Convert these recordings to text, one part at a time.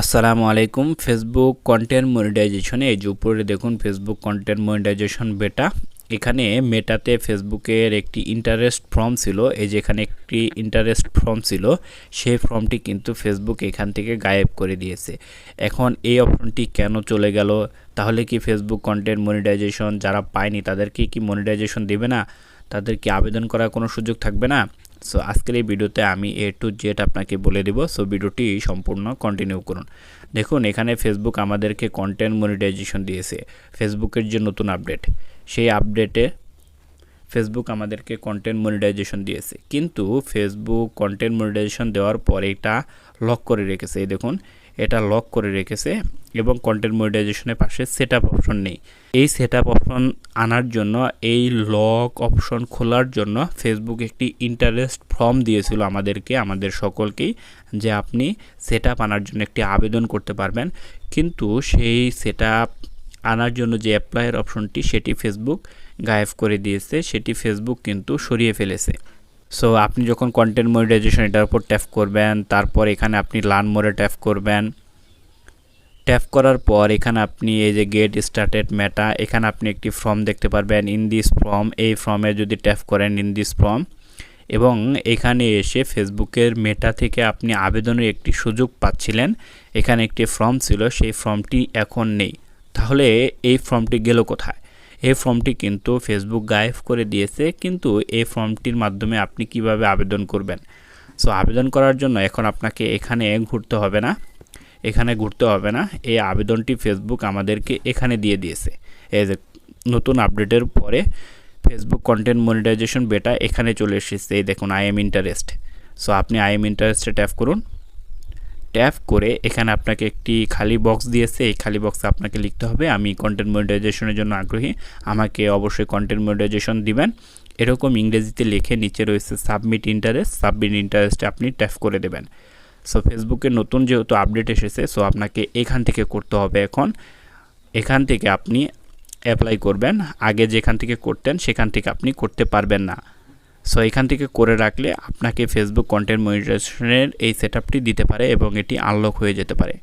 আসসালামু আলাইকুম। Facebook content মনিটাইজেশনে এই যে উপরে দেখুন ফেসবুক কন্টেন্ট মনিটাইজেশন বেটা এখানে মেটাতে ফেসবুকের একটি ইন্টারেস্ট ফর্ম ছিল। এই যে এখানে একটি ইন্টারেস্ট ফর্ম ছিল, সেই ফর্মটি কিন্তু ফেসবুক এখান থেকে গায়েব করে দিয়েছে। এখন এই অপশনটি কেন চলে গেল? তাহলে কি ফেসবুক কন্টেন্ট মনিটাইজেশন যারা পায়নি তাদেরকে কি মনিটাইজেশন দেবে না? তাদের কি আবেদন করার কোনো সুযোগ থাকবে না? সো আজকের এই ভিডিওতে আমি এ টু জেড আপনাকে বলে দেব। সো ভিডিওটি সম্পূর্ণ কন্টিনিউ করুন। দেখুন, এখানে ফেসবুক আমাদেরকে কন্টেন্ট মনিটাইজেশন দিয়েছে। ফেসবুকের যে নতুন আপডেট সেই আপডেটে ফেসবুক আমাদেরকে কন্টেন্ট মনিটাইজেশন দিয়েছে। কিন্তু ফেসবুক কন্টেন্ট মনিটাইজেশন দেওয়ার পর এটা লক করে রেখেছে। এই দেখুন, এটা লক করে রেখেছে এবং কন্টেন্ট মনিটাইজেশনের পাশে সেট আপ অপশন নেই। এই সেট আপ অপশন আনার জন্য, এই লক অপশন খোলার জন্য ফেসবুক একটি ইন্টারেস্ট ফর্ম দিয়েছিল আমাদেরকে, আমাদের সকলকেই, যে আপনি সেট আপ আনার জন্য একটি আবেদন করতে পারবেন। কিন্তু সেই সেট আপ আনার জন্য যে অ্যাপ্লাইয়ের অপশনটি সেটি ফেসবুক গায়েব করে দিয়েছে, সেটি ফেসবুক কিন্তু সরিয়ে ফেলেছে। সো, আপনি যখন কন্টেন্ট মনিটাইজেশন এটার উপর ট্যাপ করবেন, তারপর এখানে আপনি লার্ন মোডে ট্যাপ করবেন। ট্যাপ করার পর এখানে আপনি এই যে গেট স্টার্টেড মেটা এখানে আপনি একটি ফর্ম দেখতে পারবেন ইন দিস ফর্ম এই ফর্মে যদি ট্যাপ করেন ইন দিস ফর্ম এবং এখানে এসে ফেসবুকের মেটা থেকে আপনি আবেদনের একটি সুযোগ পাচ্ছিলেন। এখানে একটি ফর্ম ছিল, সেই ফর্মটি এখন নেই। তাহলে এই ফর্মটি গেল কোথায়? এই ফর্মটি কিন্তু ফেসবুক গায়েব করে দিয়েছে, কিন্তু এই ফর্মটির মাধ্যমে আপনি কীভাবে আবেদন করবেন? সো আবেদন করার জন্য এখন আপনাকে এখানে ঘুরতে হবে না। এখানে ঘুরতে হবে না। এই আবেদনটি ফেসবুক আমাদেরকে এখানে দিয়ে দিয়েছে। এই যে নতুন আপডেটের পরে ফেসবুক কন্টেন্ট মনিটাইজেশন বেটা এখানে চলে এসেছে। এই দেখুন আই এম ইন্টারেস্ট সো আপনি আই এম ইন্টারেস্টে ট্যাপ করুন। ট্যাপ করে এখানে আপনাকে একটি খালি বক্স দিয়েছে। এই খালি বক্সে আপনাকে লিখতে হবে, আমি কন্টেন্ট মনিটাইজেশনের জন্য আগ্রহী। আমাকে অবশ্যই কন্টেন্ট মনিটাইজেশন দিবেন। এরকম ইংরেজিতে লিখে নিচে রয়েছে সাবমিট ইন্টারেস্ট সাবমিট ইন্টারেস্টে আপনি ট্যাপ করে দেবেন। সো ফেসবুকে নতুন যেহেতু আপডেট এসেছে সো আপনাকে এখান থেকে করতে হবে এখন। এখান থেকে আপনি অ্যাপ্লাই করবেন। আগে যেখান থেকে করতেন, সেখান থেকে আপনি করতে পারবেন না। সো এখান থেকে করে রাখলে আপনাকে ফেসবুক কন্টেন্ট মনিটাইজেশনের এই সেট দিতে পারে এবং এটি আনলক হয়ে যেতে পারে।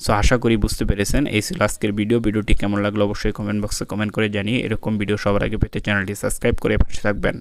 সো আশা করি বুঝতে পেরেছেন। এই ছিল আজকের ভিডিও ভিডিওটি কেমন লাগল অবশ্যই কমেন্ট বক্সে কমেন্ট করে জানিয়ে এরকম ভিডিও সবার আগে পেতে চ্যানেলটি সাবস্ক্রাইব করে পাশে থাকবেন।